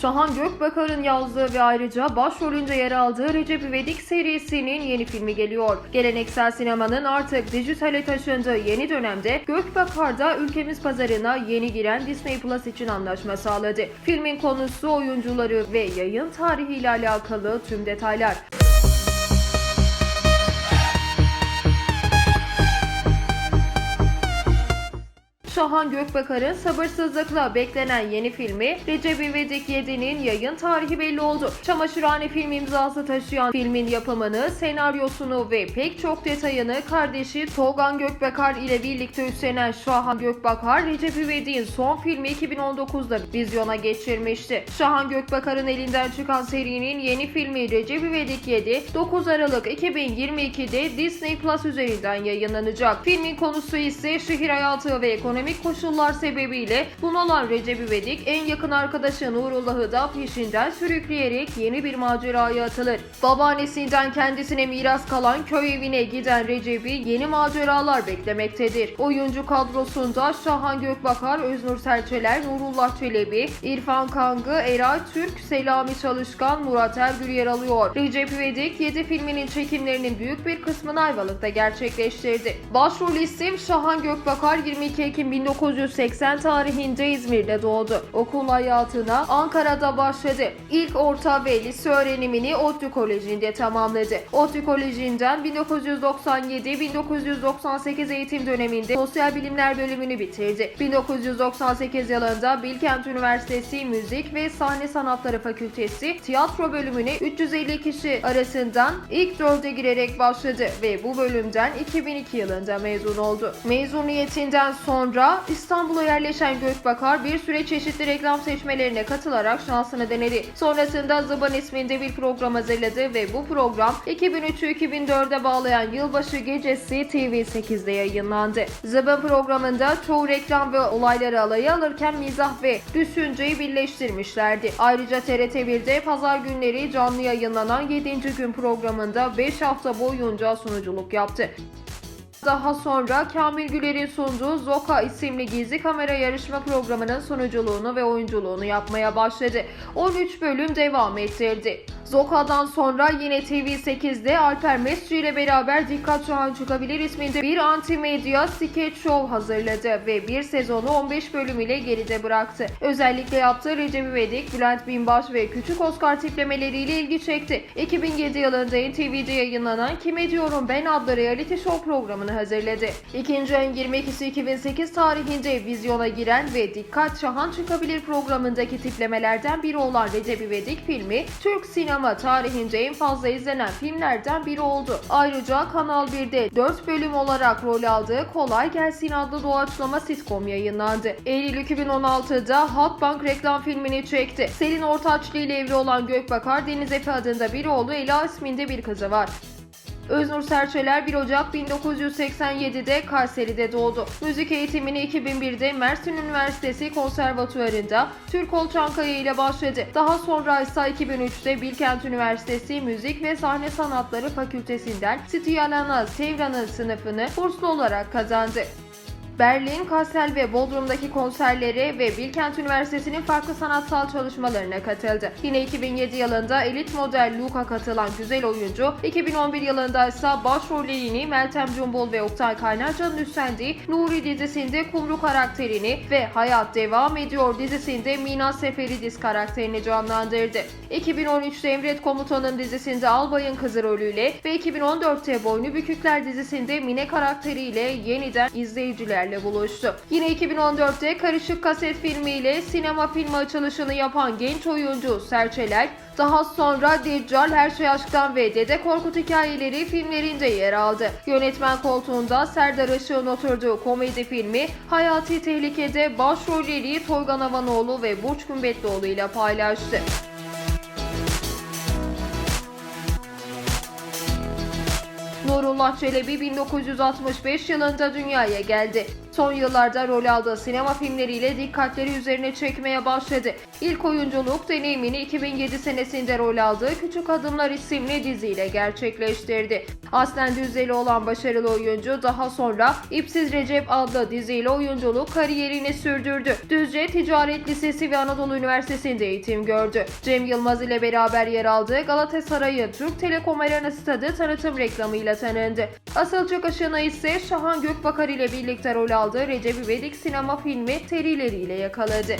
Şahan Gökbakar'ın yazdığı ve ayrıca başrolünde yer aldığı Recep İvedik serisinin yeni filmi geliyor. Geleneksel sinemanın artık dijitale taşındığı yeni dönemde Gökbakar da ülkemiz pazarına yeni giren Disney Plus için anlaşma sağladı. Filmin konusu, oyuncuları ve yayın tarihiyle alakalı tüm detaylar. Şahan Gökbakar'ın sabırsızlıkla beklenen yeni filmi Recep İvedik 7'nin yayın tarihi belli oldu. Çamaşırhane film imzası taşıyan filmin yapımını, senaryosunu ve pek çok detayını kardeşi Tolgan Gökbakar ile birlikte üstlenen Şahan Gökbakar, Recep İvedik'in son filmi 2019'da vizyona geçirmişti. Şahan Gökbakar'ın elinden çıkan serinin yeni filmi Recep İvedik 7, 9 Aralık 2022'de Disney Plus üzerinden yayınlanacak. Filmin konusu ise şehir hayatı ve ekonomik koşullar sebebiyle bunalan Recep İvedik en yakın arkadaşı Nurullah'ı da peşinden sürükleyerek yeni bir maceraya atılır. Babaannesinden kendisine miras kalan köy evine giden Recep'i yeni maceralar beklemektedir. Oyuncu kadrosunda Şahan Gökbakar, Öznur Serçeler, Nurullah Çelebi, İrfan Kangı, Eray Türk, Selami Çalışkan, Murat Ergül yer alıyor. Recep İvedik 7 filminin çekimlerinin büyük bir kısmını Ayvalık'ta gerçekleştirdi. Başrol isim Şahan Gökbakar 22 Ekim 1980 tarihinde İzmir'de doğdu. Okul hayatına Ankara'da başladı. İlk orta ve lise öğrenimini ODTÜ Koleji'nde tamamladı. ODTÜ Koleji'nden 1997-1998 eğitim döneminde sosyal bilimler bölümünü bitirdi. 1998 yılında Bilkent Üniversitesi Müzik ve Sahne Sanatları Fakültesi tiyatro bölümüne 350 kişi arasından ilk dörde girerek başladı ve bu bölümden 2002 yılında mezun oldu. Mezuniyetinden sonra İstanbul'a yerleşen Gökbakar bir süre çeşitli reklam seçmelerine katılarak şansını denedi. Sonrasında Zıban isminde bir program hazırladı ve bu program 2003'ü 2004'e bağlayan Yılbaşı Gecesi TV8'de yayınlandı. Zıban programında çoğu reklam ve olayları alaya alırken mizah ve düşünceyi birleştirmişlerdi. Ayrıca TRT1'de pazar günleri canlı yayınlanan 7. gün programında 5 hafta boyunca sunuculuk yaptı. Daha sonra Kamil Güler'in sunduğu Zoka isimli gizli kamera yarışma programının sunuculuğunu ve oyunculuğunu yapmaya başladı. 13 bölüm devam ettirdi. Zoka'dan sonra yine TV8'de Alper Mesci ile beraber Dikkat Şu An Çıkabilir isminde bir anti-medya sketch show hazırladı ve bir sezonu 15 bölüm ile geride bıraktı. Özellikle yaptığı Recep İvedik, Bülent Binbaş ve Küçük Oscar tiplemeleriyle ilgi çekti. 2007 yılında NTV'de yayınlanan Kime Diyorum Ben adlı reality show programını hazırladı. İkinci ayın 22'si 2008 tarihinde vizyona giren ve Dikkat Şahan Çıkabilir programındaki tiplemelerden biri olan Recep İvedik filmi Türk sinema tarihinde en fazla izlenen filmlerden biri oldu. Ayrıca Kanal 1'de 4 bölüm olarak rol aldığı Kolay Gelsin adlı doğaçlama sitcom yayınlandı. Eylül 2016'da Halkbank reklam filmini çekti. Selin Ortaçlı ile evli olan Gökbakar Deniz Efe adında bir oğlu Ela isminde bir kızı var. Öznur Serçeler 1 Ocak 1987'de Kayseri'de doğdu. Müzik eğitimini 2001'de Mersin Üniversitesi Konservatuvarı'nda Türkol Çankaya ile başladı. Daha sonra ise 2003'te Bilkent Üniversitesi Müzik ve Sahne Sanatları Fakültesinden Stiyalana Sevran'ın sınıfını burslu olarak kazandı. Berlin, Kassel ve Bodrum'daki konserlere ve Bilkent Üniversitesi'nin farklı sanatsal çalışmalarına katıldı. Yine 2007 yılında elit model Luka katılan güzel oyuncu, 2011 yılında ise başrollerini Meltem Cumbul ve Oktay Kaynarca'nın üstlendiği Nuri dizisinde Kumru karakterini ve Hayat Devam Ediyor dizisinde Mina Seferidis karakterini canlandırdı. 2013'te Emret Komutan'ın dizisinde Albay'ın kızı rolüyle ve 2014'te Boynu Bükükler dizisinde Mine karakteriyle yeniden izleyicilerle buluştu. Yine 2014'te Karışık Kaset filmiyle sinema filmi açılışını yapan genç oyuncu Serçeler, daha sonra Deccal, Her Şey Aşk'tan ve Dede Korkut hikayeleri filmlerinde yer aldı. Yönetmen koltuğunda Serdar Işık'ın oturduğu komedi filmi Hayati Tehlike'de başrolleri Toygan Havanoğlu ve Burç Kümbetlioğlu ile paylaştı. Nurullah Çelebi 1965 yılında dünyaya geldi. Son yıllarda rol aldığı sinema filmleriyle dikkatleri üzerine çekmeye başladı. İlk oyunculuk deneyimini 2007 senesinde rol aldığı Küçük Adımlar isimli diziyle gerçekleştirdi. Aslen Düzceli olan başarılı oyuncu daha sonra İpsiz Recep adlı diziyle oyunculuk kariyerini sürdürdü. Düzce Ticaret Lisesi ve Anadolu Üniversitesi'nde eğitim gördü. Cem Yılmaz ile beraber yer aldığı Galatasaray'ı Türk Telekom Arena Stadı tanıtım reklamıyla tanındı. Asıl çıkışını ise Şahan Gökbakar ile birlikte rol aldığı Recep İvedik sinema filmi Terileri ile yakaladı.